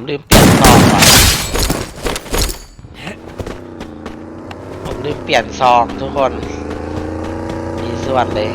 ผมลืมเปลี่ยนซองว่ะผมลืมเปลี่ยนซองทุกคน มีส่วนเลย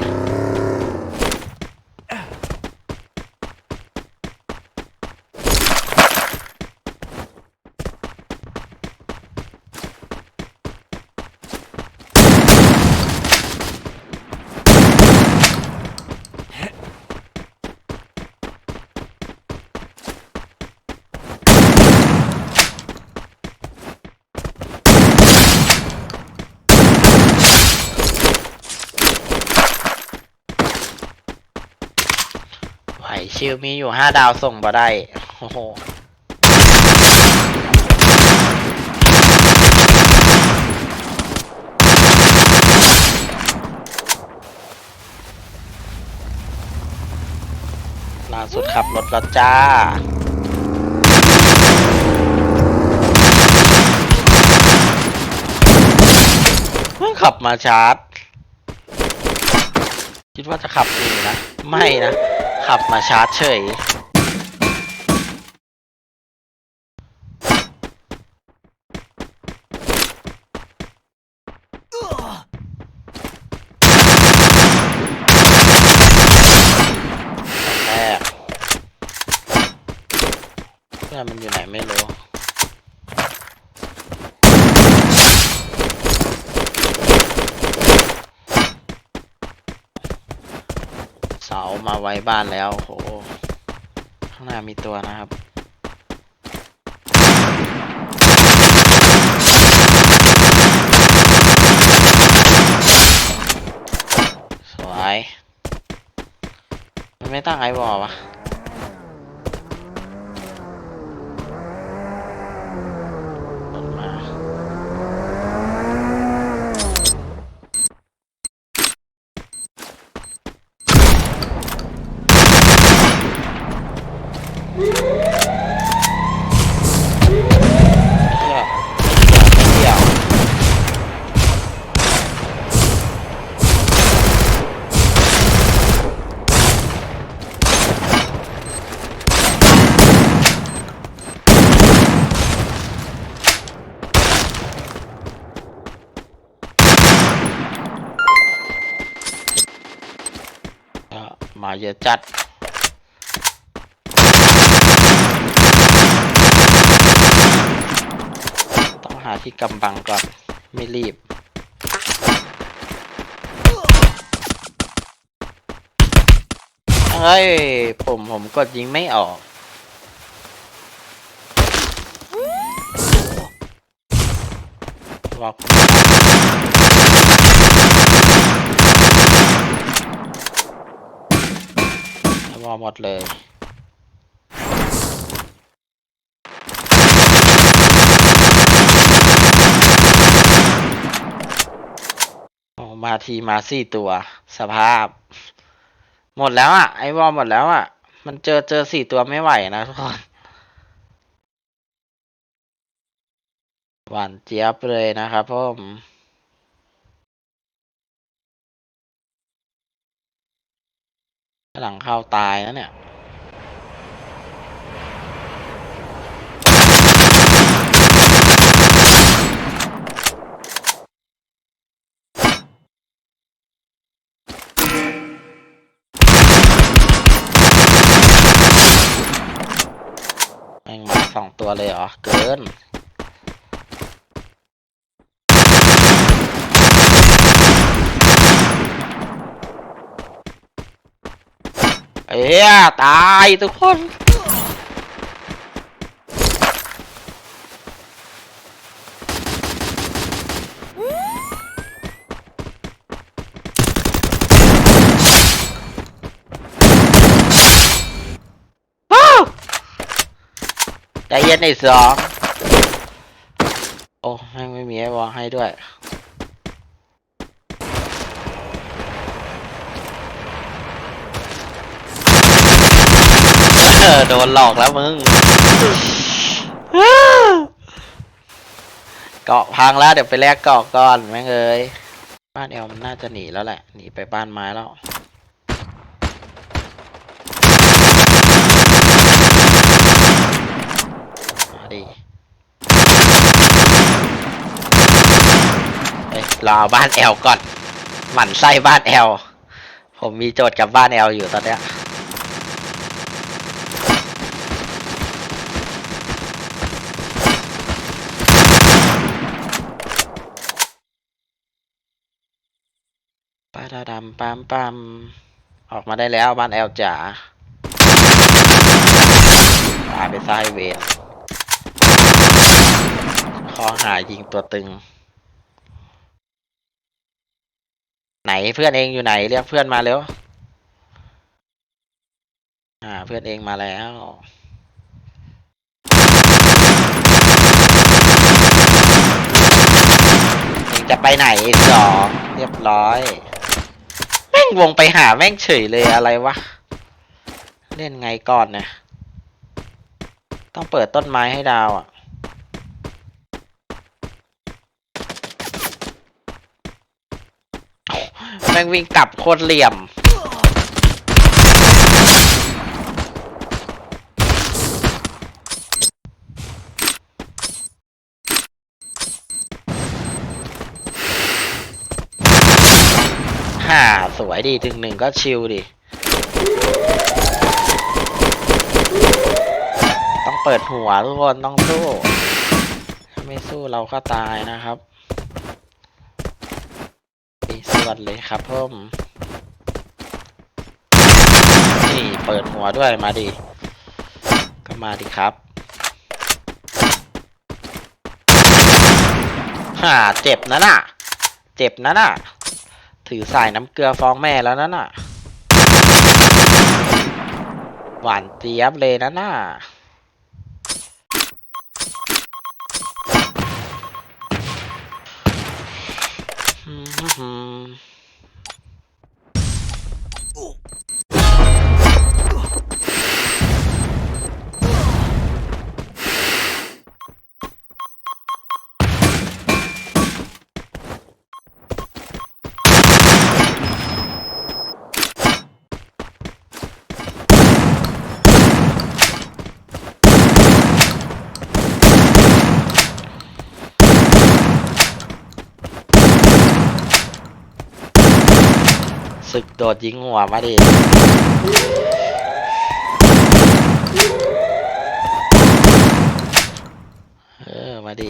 ชิวมีอยู่ห้าดาวส่งบ่ได้ โอ้โห ล่าสุดขับรถแล้วจ้าเพิ่งขับมาชาร์จ คิดว่าจะขับเองนะ ไม่นะ ขับมาชาร์จเฉย แรกเพื่อนมันอยู่ไหนไม่รู้ เสามาไว้บ้านแล้วโหข้างหน้ามีตัวนะครับสวยมันไม่ตั้งไอวอลวะ เที่ยเที่ยวมาเยอะจัด ต้องหา ที่กำบังก่อน ไม่รีบ เฮ้ย ผมผมกดยิงไม่ออก บอกวอหมดเลย มาทีมาสี่ตัว สภาพ หมดแล้วอะ ไอวอลหมดแล้วอะ มันเจอเจอสี่ตัวไม่ไหวนะทุกคนหวานเจี๊ยบเลยนะครับผมหลังเข้าตายแล้วเนี่ย ตัวเลยเหรอ เกิน เอ้ยตายทุกคน ว้าวใจ เย็นไอ้สองโอ้แม่ไม่มีไอ้วอลให้ด้วยโดนหลอกแล้วมึงเกาะพังแล้วเดี๋ยวไปแลกเกาะก่อนแม่งเอ้ยบ้านเอลมันน่าจะหนีแล้วแหละหนีไปบ้านไม้แล้ว ดิเอ้ยรอบ้านแอลก่อน หมั่นไส้บ้านแอล ผมมีโจทย์กับบ้านแอลอยู่ตอนเนี้ยปาดาดำปามปามออกมาได้แล้วบ้านแอลจ๋าตายไปซ้ายเวน คอหายิงตัวตึง ไหนเพื่อนเองอยู่ไหน เรียกเพื่อนมาเร็วอ่า เพื่อนเองมาแล้วเองจะไปไหนสองเรียบร้อย แม่งวงไปหาแม่งเฉยเลยอะไรวะ เล่นไงก่อนเนี่ยต้องเปิดต้นไม้ให้ดาวอะ แม่งวิ่งกลับโคตรเหลี่ยมฮ่า สวยดีถึงหนึ่งก็ชิลดิ ต้องเปิดหัวทุกคน ต้องสู้ ถ้าไม่สู้เราก็ตายนะครับ ดีสวัสดเลยครับผมนี่เปิดหัวด้วยมาดิก็มาดิครับฮ่าเจ็บนะน่ะ เจ็บนะน่ะ ถือสายน้ำเกลือฟ้องแม่แล้วนั่นน่ะ หวานเจี๊ยบเลยนะน่ะอืม ศึกโดดยิงหัวมาดิเออ มาดิ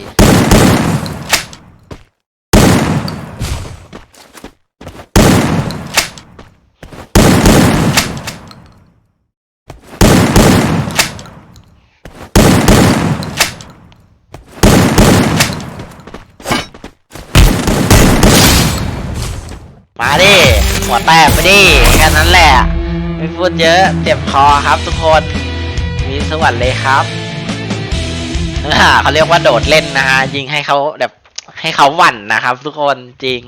มาดิ หัวแตกไปดิแค่นั้นแหละไม่พูดเยอะเจ็บคอครับทุกคนมีสวัสดีเลยครับเขาเรียกว่าโดดเล่นนะฮะยิงให้เขาแบบให้เขาหวั่นนะครับ ทุกคนจริง